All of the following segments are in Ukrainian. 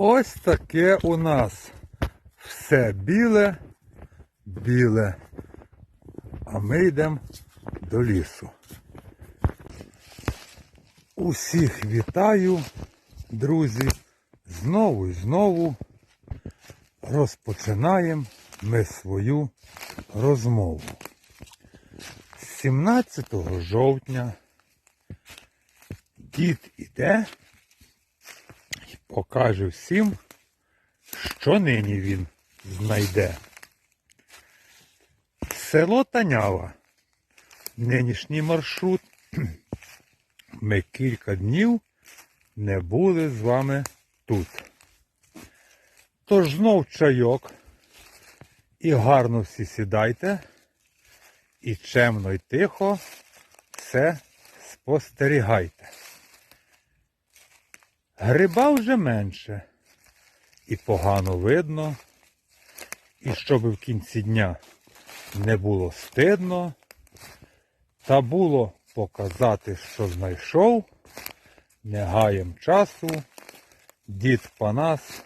Ось таке у нас все біле, біле. А ми йдемо до лісу. Усіх вітаю, друзі. Знову і знову розпочинаємо ми свою розмову. 17 жовтня дід іде покаже всім, що нині він знайде. Село Танява. Нинішній маршрут. Ми кілька днів не були з вами тут. Тож знов чайок. І гарно всі сідайте. І чемно й тихо все спостерігайте. Гриба вже менше. І погано видно. І щоб в кінці дня не було стидно, та було показати, що знайшов, не гаєм часу, дід Панас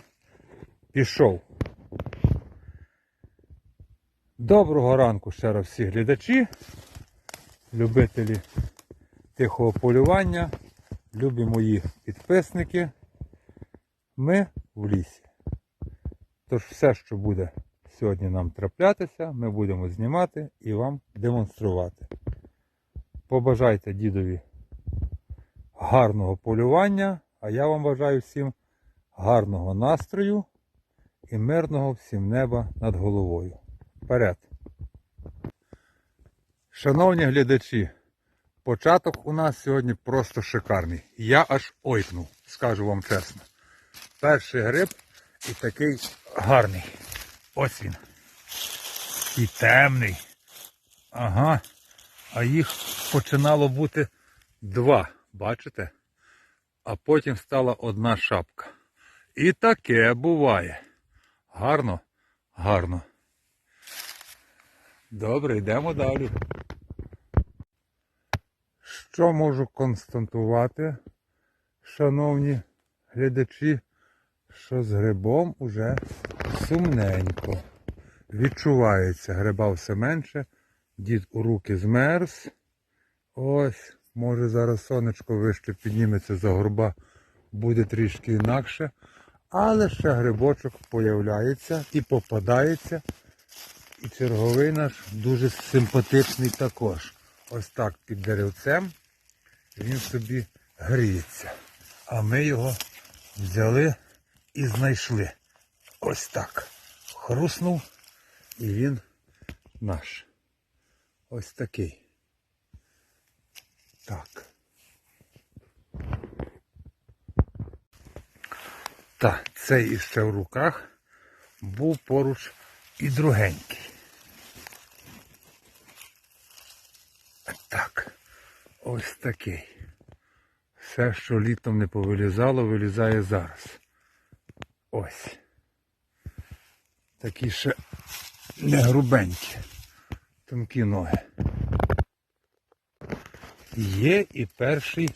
пішов. Доброго ранку ще раз всі глядачі, любителі тихого полювання, любі мої підписники. Ми в лісі. Тож все, що буде сьогодні нам траплятися, ми будемо знімати і вам демонструвати. Побажайте дідові гарного полювання, а я вам бажаю всім гарного настрою і мирного всім неба над головою. Вперед! Шановні глядачі, початок у нас сьогодні просто шикарний. Я аж ойкнув, скажу вам чесно. Перший гриб і такий гарний. Ось він. І темний. Ага. А їх починало бути два, бачите? А потім стала одна шапка. І таке буває. Гарно, гарно. Добре, йдемо далі. Що можу констатувати, шановні глядачі, що з грибом уже сумненько. Відчувається, гриба все менше. Дід у руки змерз. Ось, може зараз сонечко вище підніметься за горба, буде трішки інакше. Але ще грибочок появляється і попадається. І черговий наш дуже симпатичний також. Ось так під деревцем він собі гріється. А ми його взяли і знайшли. Ось так. Хруснув і він наш. Ось такий. Так. Так, цей іще в руках був поруч і другенький. Так, ось такий. Все, що літом не повилізало, вилізає зараз. Ось. Такі ще не грубенькі. Тонкі ноги. Є і перший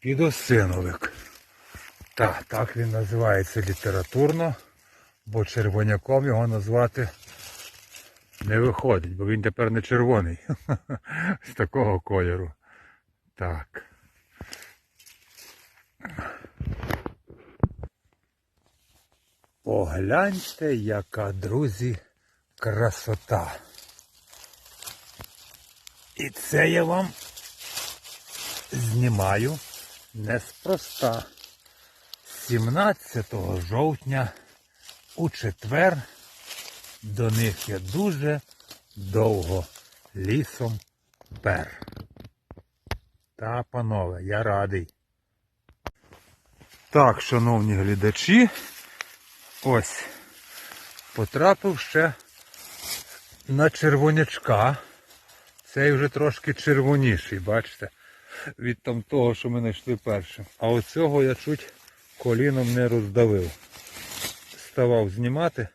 підосиновик. Так, так він називається літературно, бо червоняком його назвати не виходить, бо він тепер не червоний. З такого кольору. Так. Погляньте, яка, друзі, красота. І це я вам знімаю неспроста. 17 жовтня у четвер до них я дуже довго лісом пер. Та, панове, я радий. Так, шановні глядачі, ось потрапив ще на червонячка. Цей вже трошки червоніший, бачите, від там того, що ми знайшли першим. А оцього я чуть коліном не роздавив. Ставав знімати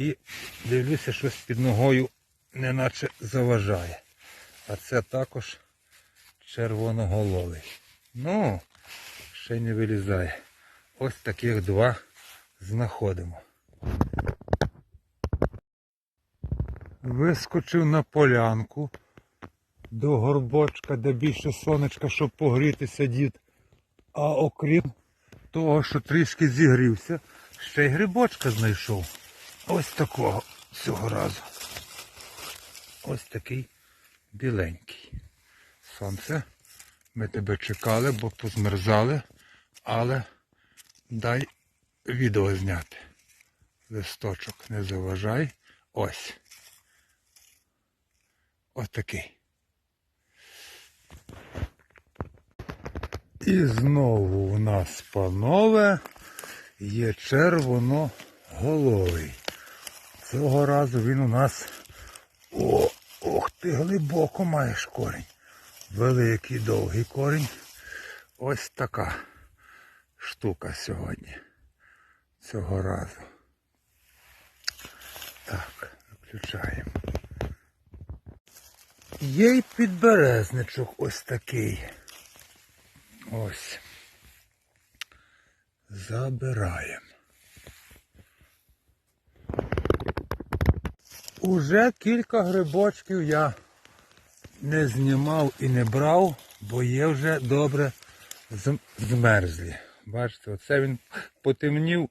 і дивлюся, щось під ногою неначе заважає. А це також червоноголовий. Ну, ще не вилізає. ось таких два знаходимо. Вискочив на полянку до горбочка, де більше сонечка, щоб погрітися дід. А окрім того, що трішки зігрівся, ще й грибочка знайшов. Ось такого цього разу. Ось такий біленький. Сонце. Ми тебе чекали, бо позмерзали, але дай відео зняти. Листочок не заважай. Ось. Ось такий. І знову у нас, панове, є червоноголовий. Цього разу він у нас. О, ох ти, глибоко маєш корінь. Великий довгий корінь. Ось така штука сьогодні. Цього разу. Так, виключаємо. Є й підберезничок ось такий. Ось. Забираємо. Уже кілька грибочків я не знімав і не брав, бо є вже добре змерзлі. Бачите, оце він потемнів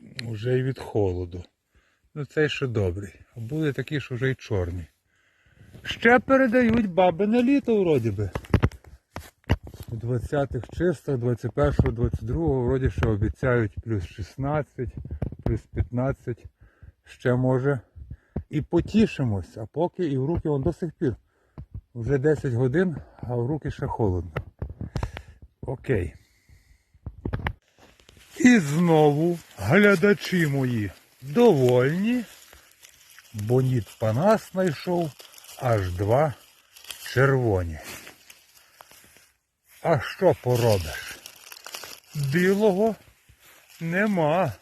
вже й від холоду. Ну цей ще добрий. А були такі, що вже й чорні. Ще передають бабине літо вроді би. У 20-х чистих, 21-го, 22-го вроді ще обіцяють плюс 16, плюс 15. Ще може і потішимось, а поки і в руки он до сих пір. Вже 10 годин, а в руки ще холодно. Окей. І знову глядачі мої довольні, бо ніт панас знайшов аж два червоні. А що поробиш? Білого нема.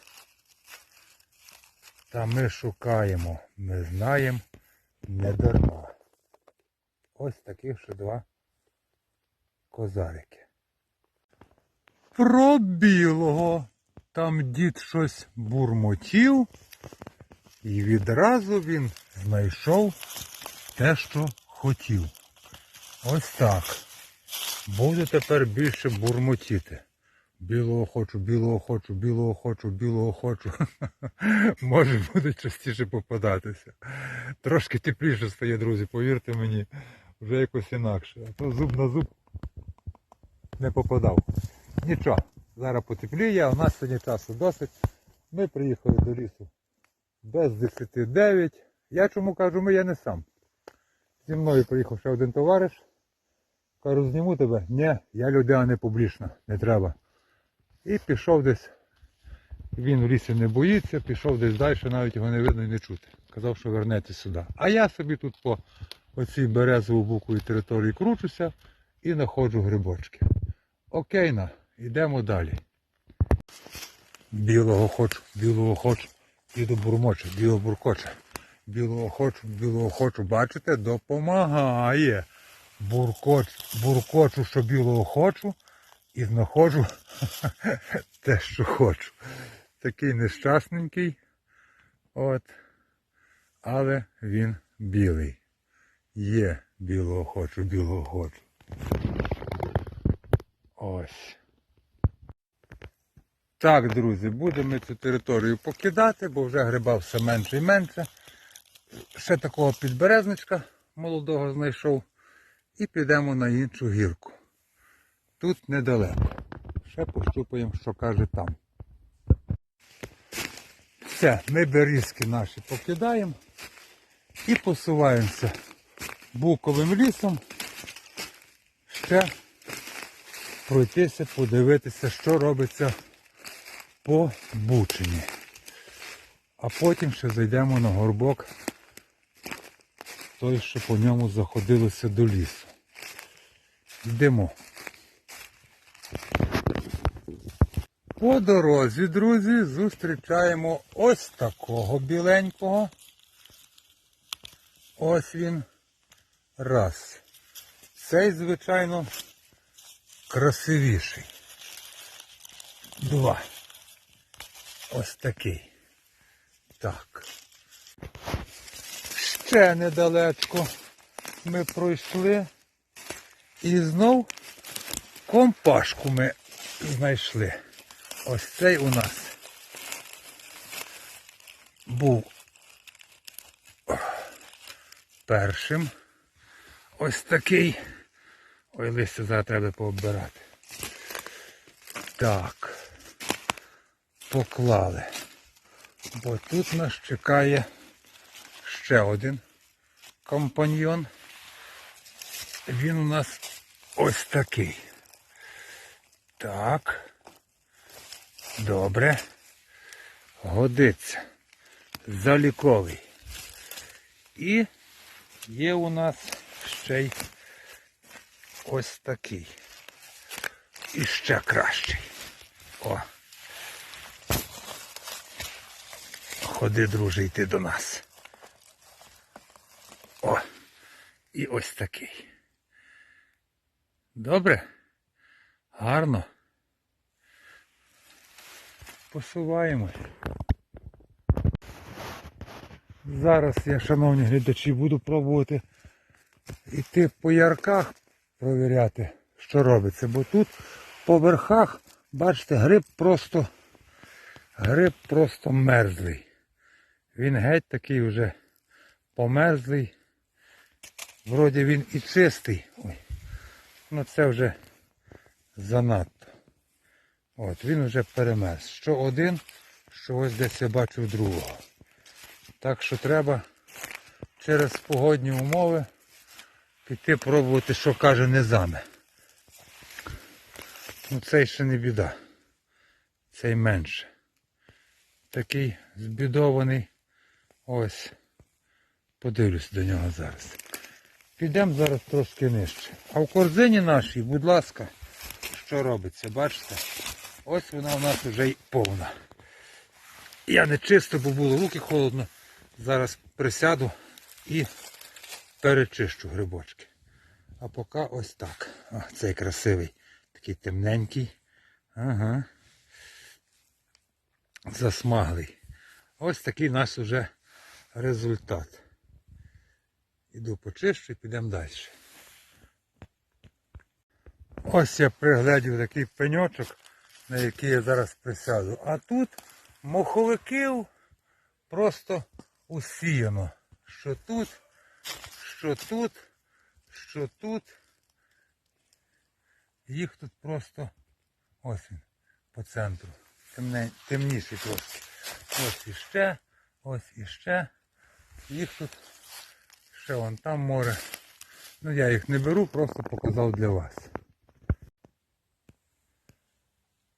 Та ми шукаємо, ми знаємо не дарма. Ось таких ще два козарики. Про білого. Там дід щось бурмотів, і відразу він знайшов те, що хотів. Ось так. Буду тепер більше бурмотіти. Білого хочу, білого хочу, білого хочу, білого хочу. Може буде частіше попадатися. Трошки тепліше стає, друзі, повірте мені, вже якось інакше. А то зуб на зуб не попадав. Нічого, зараз потепліє, у нас сьогодні часу досить. Ми приїхали до лісу без 10-9. Я чому кажу, ми я не сам. Зі мною приїхав ще один товариш. Кажу, зніму тебе. Ні, я людина не публічна, не треба. І пішов десь. Він в лісі не боїться, пішов десь далі, навіть його не видно і не чути. Казав, що вернеться сюди. А я собі тут по оцій березово буковій території кручуся і знаходжу грибочки. Окейно, йдемо далі. Білого хочу, білого хочу. Іду бурмоче, білого буркоче. Білого хочу, білого хочу. Бачите, допомагає. Буркоч, буркочу, що білого хочу, і знаходжу те, що хочу. Такий нещасненький. От. Але він білий. Є білого хочу, білого хочу. Ось. Так, друзі, будемо цю територію покидати, бо вже гриба все менше і менше. Ще такого підберезничка молодого знайшов. І підемо на іншу гірку. Тут недалеко. Ще пощупаємо, що каже там. Все, ми берізки наші покидаємо і посуваємося буковим лісом. Ще пройтися, подивитися, що робиться по Бучині. А потім ще зайдемо на горбок, той, що по ньому заходилося до лісу. Йдемо. По дорозі, друзі, зустрічаємо ось такого біленького. Ось він. Раз. Цей, звичайно, красивіший. Два. Ось такий. Так. Ще недалечко ми пройшли. І знов компашку ми знайшли. Ось цей у нас був першим. Ось такий. Ой, листя зараз треба пооббирати. Так. Поклали. Бо тут нас чекає ще один компаньйон. Він у нас ось такий. Так. Добре. Годиться. Заліковий. І є у нас ще й ось такий. І ще кращий. О. Ходи, друже, йти до нас. О. І ось такий. Добре? Гарно. Посуваємось. Зараз я, шановні глядачі, буду пробувати йти по ярках, провіряти, що робиться. Бо тут по верхах, бачите, гриб просто гриб просто мерзлий. Він геть такий вже померзлий. Вроді він і чистий. Ой. Ну це вже занадто. От, він вже перемерз. Що один, що ось десь я бачу другого. Так що треба через погодні умови піти пробувати, що каже незаме. Ну цей ще не біда. Цей менше. Такий збідований. Ось. Подивлюсь до нього зараз. Підемо зараз трошки нижче. А в корзині нашій, будь ласка, що робиться, бачите? Ось вона у нас вже й повна. Я не чисто, бо було руки холодно. Зараз присяду і перечищу грибочки. А поки ось так. О, цей красивий, такий темненький. Ага. Засмаглий. Ось такий у нас вже результат. Іду почищу і підемо далі. Ось я приглядів такий пеньочок, на який я зараз присяду. А тут моховиків просто усіяно. Що тут, що тут, що тут. Їх тут просто ось він по центру. Темне, темніший трошки. Ось іще, ось іще. Їх тут ще вон там море. Ну я їх не беру, просто показав для вас.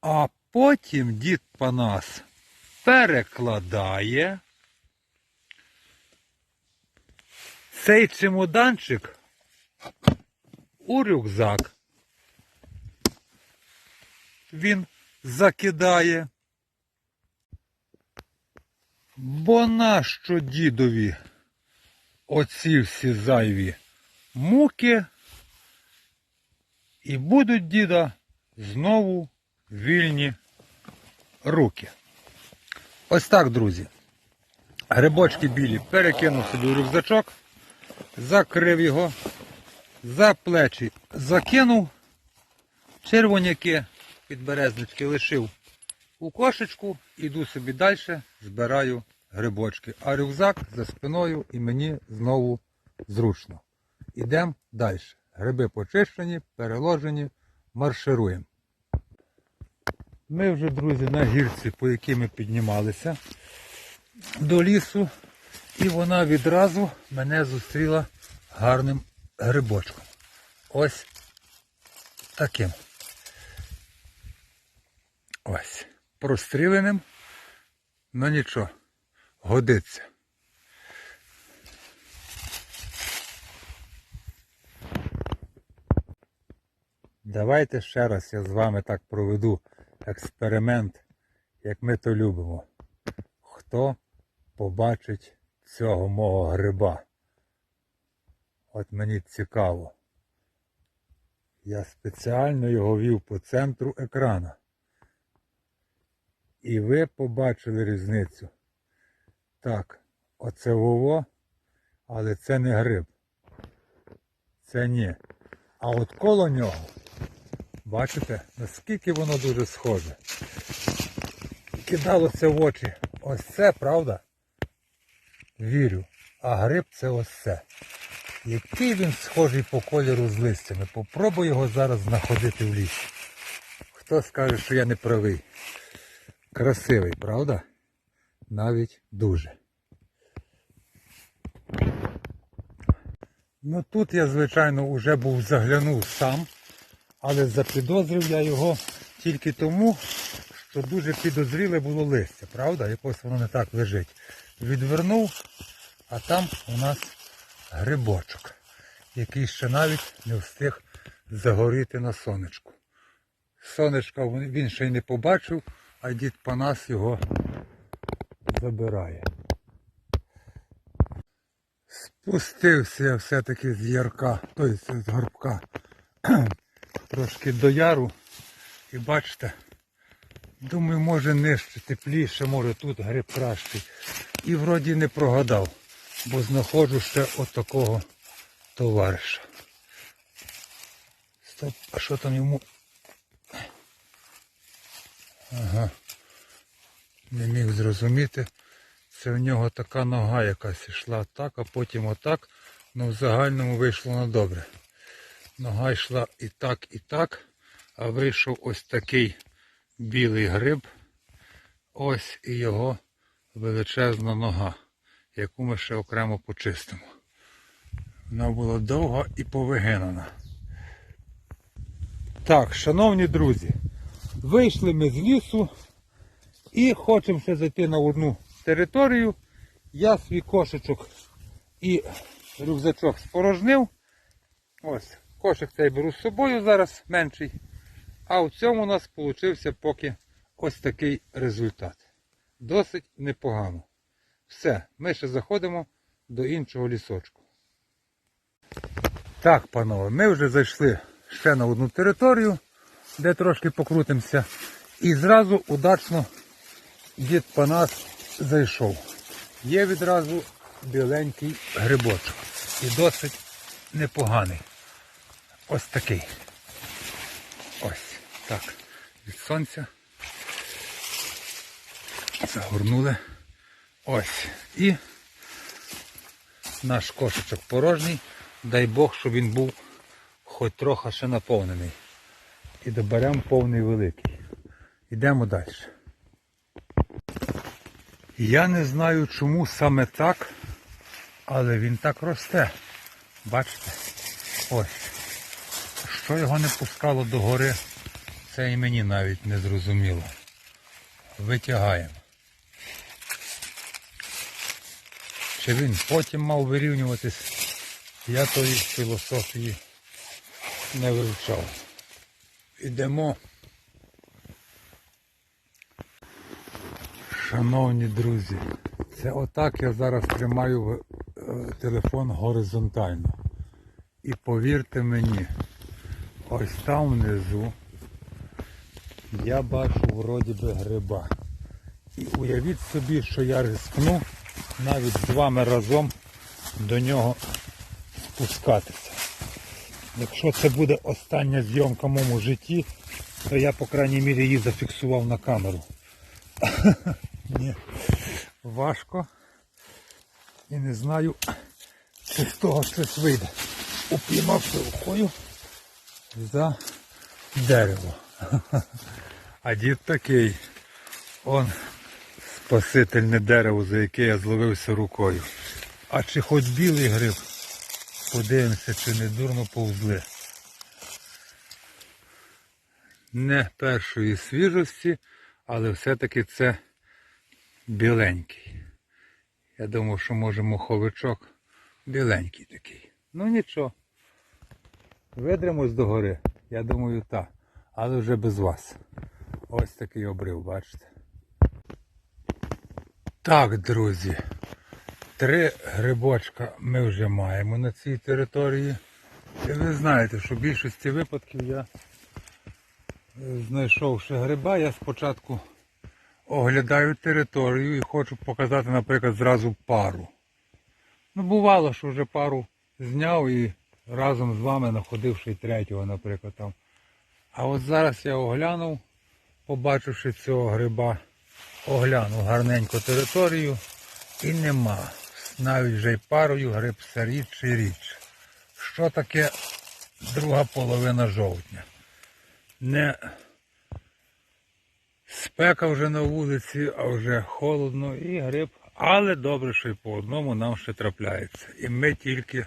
А потім дід Панас перекладає цей чемоданчик у рюкзак. Він закидає. Бо нащо дідові оці всі зайві муки і будуть діда знову вільні руки. Ось так, друзі. Грибочки білі перекинув собі в рюкзачок, закрив його, за плечі закинув, червоняки підберезнички лишив у кошечку, іду собі далі, збираю грибочки. А рюкзак за спиною і мені знову зручно. Ідемо далі. Гриби почищені, переложені, маршируємо. Ми вже, друзі, на гірці, по якій ми піднімалися до лісу, і вона відразу мене зустріла гарним грибочком. Ось таким. Ось. Простріленим. Ну нічого, годиться. Давайте ще раз я з вами так проведу експеримент, як ми то любимо. Хто побачить цього мого гриба? От мені цікаво. Я спеціально його вів по центру екрана. І ви побачили різницю. Так, оце вово, але це не гриб. Це ні. А от коло нього, бачите, наскільки воно дуже схоже. Кидалося в очі. Ось це, правда? Вірю. А гриб це ось це. Який він схожий по кольору з листями. Попробуй його зараз знаходити в лісі. Хто скаже, що я не правий? Красивий, правда? Навіть дуже. Ну тут я, звичайно, вже був заглянув сам, але запідозрив я його тільки тому, що дуже підозріле було листя, правда? Якось воно не так лежить. Відвернув, а там у нас грибочок, який ще навіть не встиг загоріти на сонечку. Сонечка він ще й не побачив, а дід Панас його забирає. Спустився я все-таки з ярка, тобто з горбка, трошки до яру. І бачите, думаю, може нижче, тепліше, може тут гриб кращий. І вроді не прогадав, бо знаходжу ще отакого товариша. Стоп, а що там йому? Ага. Не міг зрозуміти. Це в нього така нога якась йшла так, а потім отак. Ну в загальному вийшло на добре. Нога йшла і так, і так, а вийшов ось такий білий гриб. Ось і його величезна нога, яку ми ще окремо почистимо. Вона була довга і повигинана. Так, шановні друзі, вийшли ми з лісу і хочемо ще зайти на одну територію. Я свій кошечок і рюкзачок спорожнив. Ось, кошик цей беру з собою зараз менший. А в цьому у нас вийшов поки ось такий результат. Досить непогано. Все, ми ще заходимо до іншого лісочку. Так, панове, ми вже зайшли ще на одну територію, де трошки покрутимося. І зразу удачно дід Панас зайшов. Є відразу біленький грибочок. І досить непоганий. Ось такий. Ось. Так. Від сонця. Загорнули. Ось. І наш кошечок порожній. Дай Бог, щоб він був хоч трохи ще наповнений. І доберемо повний великий. Йдемо далі. Я не знаю чому саме так, але він так росте. Бачите? Ось. Що його не пускало до гори, це і мені навіть не зрозуміло. Витягаємо. Чи він потім мав вирівнюватись, я тої філософії не вивчав. Ідемо. Шановні друзі, це отак я зараз тримаю е, телефон горизонтально. І повірте мені, ось там внизу я бачу вроді би гриба. І уявіть собі, що я рискну навіть з вами разом до нього спускатися. Якщо це буде остання зйомка в моєму житті, то я, по крайній мірі, її зафіксував на камеру. Ні, важко. І не знаю, чи з того щось вийде. Упіймався рукою за дерево. А дід такий. Он спасительне дерево, за яке я зловився рукою. А чи хоч білий гриб? Подивимося, чи не дурно повзли. Не першої свіжості, але все-таки це біленький. Я думав, що може моховичок біленький такий. Ну нічого. Видремось до гори. Я думаю, так. Але вже без вас. Ось такий обрив, бачите. Так, друзі. Три грибочка ми вже маємо на цій території. І ви знаєте, що в більшості випадків я е, знайшовши гриба, я спочатку оглядаю територію і хочу показати, наприклад, зразу пару. Ну, бувало, що вже пару зняв і разом з вами знаходивши третього, наприклад, там. А от зараз я оглянув, побачивши цього гриба, оглянув гарненько територію і нема. Навіть вже й парою гриб все і рідше. Що таке друга половина жовтня? Не спека вже на вулиці, а вже холодно і гриб. Але добре, що й по одному нам ще трапляється. І ми тільки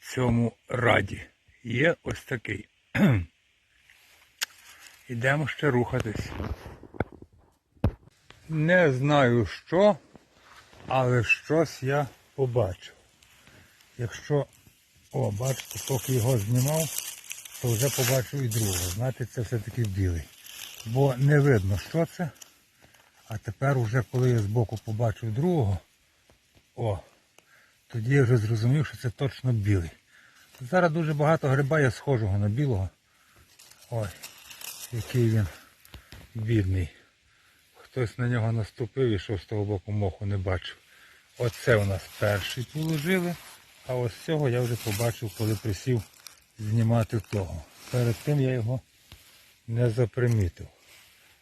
цьому раді. Є ось такий. Ідемо ще рухатись. Не знаю що, але щось я побачив. Якщо, о, бачите, поки його знімав, то вже побачив і другого. Знаєте, це все-таки білий. Бо не видно, що це. А тепер уже коли я збоку побачив другого, о, тоді я вже зрозумів, що це точно білий. Зараз дуже багато гриба є схожого на білого. Ой, який він бідний. Хтось на нього наступив і що з того боку моху не бачив. Оце у нас перший положили, а ось цього я вже побачив, коли присів знімати того. Перед тим я його не запримітив.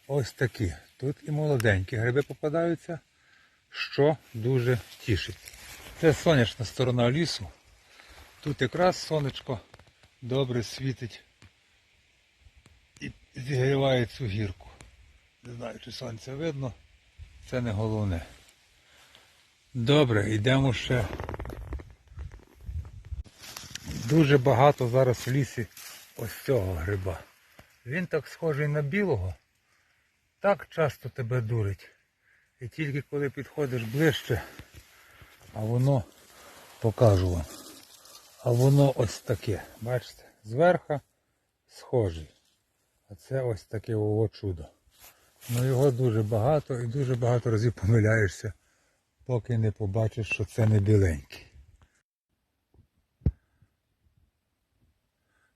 Ось такі. Тут і молоденькі гриби попадаються, що дуже тішить. Це сонячна сторона лісу. Тут якраз сонечко добре світить і зігріває цю гірку. Не знаю, чи сонце видно, це не головне. Добре, йдемо ще. Дуже багато зараз в лісі ось цього гриба. Він так схожий на білого, так часто тебе дурить. І тільки коли підходиш ближче, а воно покажу вам. А воно ось таке. Бачите? Зверха схожий. А це ось таке ово чудо. Ну його дуже багато і дуже багато разів помиляєшся, поки не побачиш, що це не біленький.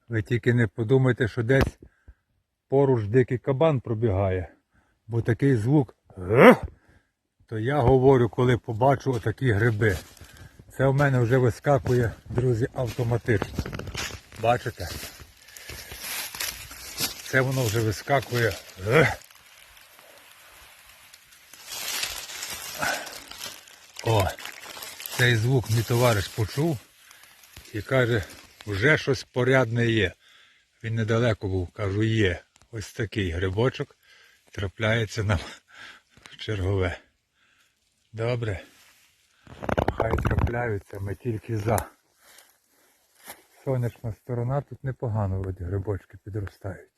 Ви тільки не подумайте, що десь поруч дикий кабан пробігає, бо такий звук! То я говорю, коли побачу отакі гриби. Це в мене вже вискакує, друзі, автоматично. Бачите? Це воно вже вискакує. О, цей звук мій товариш почув і каже, вже щось порядне є. Він недалеко був, кажу, є. Ось такий грибочок трапляється нам в чергове. Добре. Хай трапляються, ми тільки за. Сонячна сторона тут непогано вроді грибочки підростають.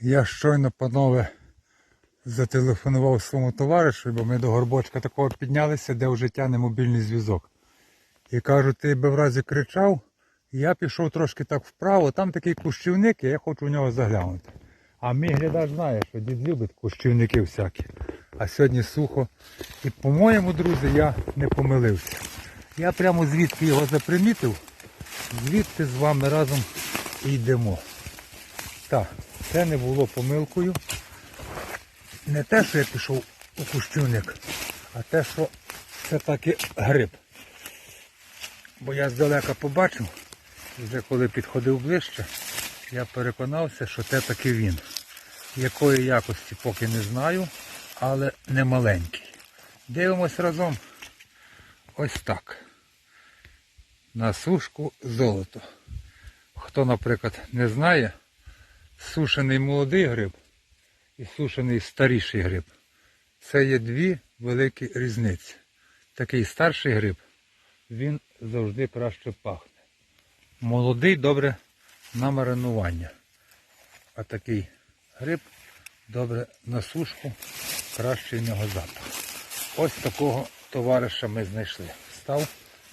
Я щойно, панове, зателефонував своєму товаришу, бо ми до горбочка такого піднялися, де вже тяне мобільний зв'язок. І кажу, ти би в разі кричав, я пішов трошки так вправо, там такий кущівник, і я хочу в нього заглянути. А мій глядач знає, що дід любить кущівники всякі. А сьогодні сухо. І, по-моєму, друзі, я не помилився. Я прямо звідки його запримітив, звідти з вами разом і йдемо. Так, це не було помилкою. Не те, що я пішов у кущівник, а те, що це таки гриб. Бо я здалека побачив, вже коли підходив ближче, я переконався, що це таки він. Якої якості поки не знаю, але не маленький. Дивимось разом. Ось так. На сушку золото. Хто, наприклад, не знає, сушений молодий гриб і сушений старіший гриб. Це є дві великі різниці. Такий старший гриб, він завжди краще пахне. Молодий добре на маринування. А такий гриб добре на сушку, кращий в нього запах. Ось такого товариша ми знайшли. Став,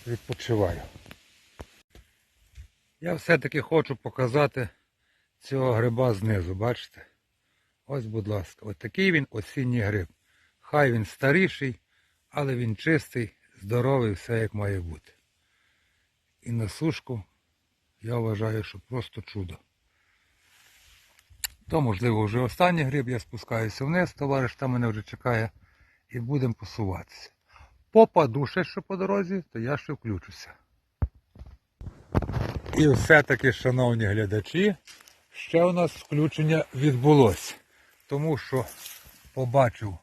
відпочиваю. Я все-таки хочу показати цього гриба знизу, бачите? Ось, будь ласка, ось такий він осінній гриб. Хай він старіший, але він чистий, здоровий, все як має бути. І на сушку я вважаю, що просто чудо. То, можливо, вже останній гриб, я спускаюся вниз, товариш там мене вже чекає, і будемо посуватися. Попаду ще що по дорозі, то я ще включуся. І все-таки, шановні глядачі, ще у нас включення відбулося. Тому що побачив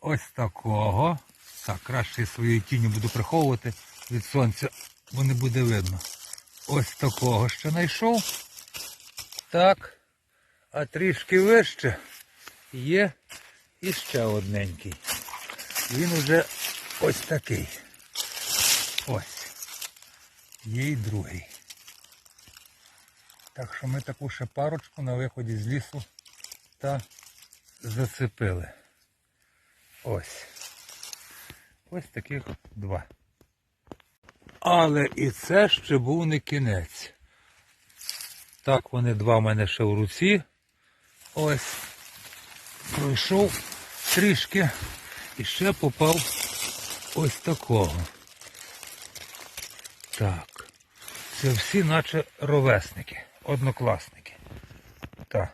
ось такого. Так, краще свої тіні буду приховувати від сонця, бо не буде видно. Ось такого ще знайшов. Так. А трішки вище є іще одненький. Він уже ось такий. Ось. Є й другий. Так що ми таку ще парочку на виході з лісу та зацепили. Ось. Ось таких два. Але і це ще був не кінець. Так, вони два в мене ще в руці. Ось. Пройшов трішки і ще попав ось такого. Так. Це всі наче ровесники, однокласники. Так.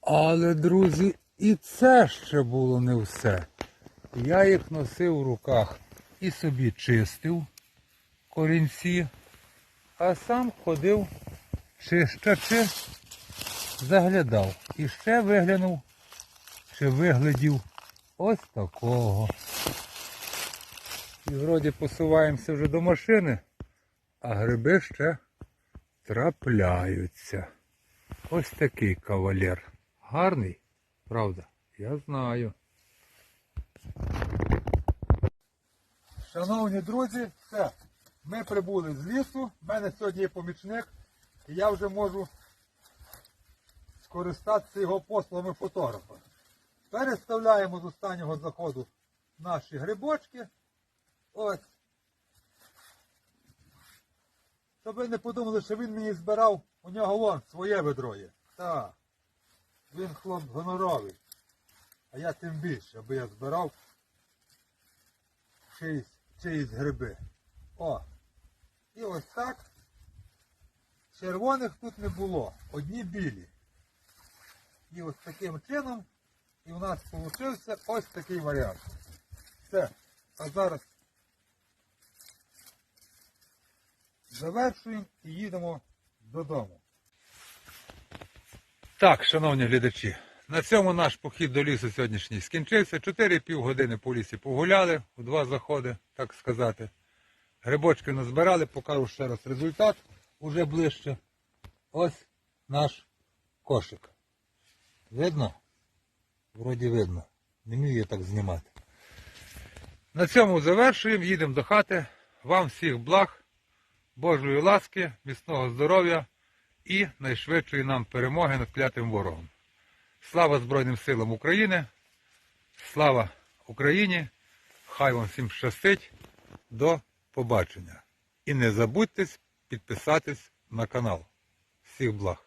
Але, друзі, і це ще було не все. Я їх носив в руках і собі чистив корінці, а сам ходив чищачи, заглядав. І ще виглянув, чи виглядів ось такого. І вроді посуваємося вже до машини, а гриби ще трапляються. Ось такий кавалер. Гарний, правда? Я знаю. Шановні друзі, все. Ми прибули з лісу. У мене сьогодні є помічник, і я вже можу скористатися його послами фотографа. Переставляємо з останнього заходу наші грибочки. Ось. Щоб ви не подумали, що він мені збирав, у нього вон своє ведро є. Так. Він хлоп гоноровий. А я тим більше, аби я збирав чиїсь, чиїсь гриби. О. І ось так. Червоних тут не було. Одні білі. І ось таким чином і у нас вийшов ось такий варіант. Все. А зараз завершуємо і їдемо додому. Так, шановні глядачі, на цьому наш похід до лісу сьогоднішній скінчився. 4,5 години по лісі погуляли, у два заходи, так сказати. Грибочки назбирали, покажу ще раз результат уже ближче. Ось наш кошик. Видно? Вроді видно. Не вмію я так знімати. На цьому завершуємо, їдемо до хати. Вам всіх благ, Божої ласки, міцного здоров'я і найшвидшої нам перемоги над клятим ворогом. Слава Збройним силам України! Слава Україні! Хай вам всім щастить! До побачення! І не забудьте підписатись на канал. Всіх благ!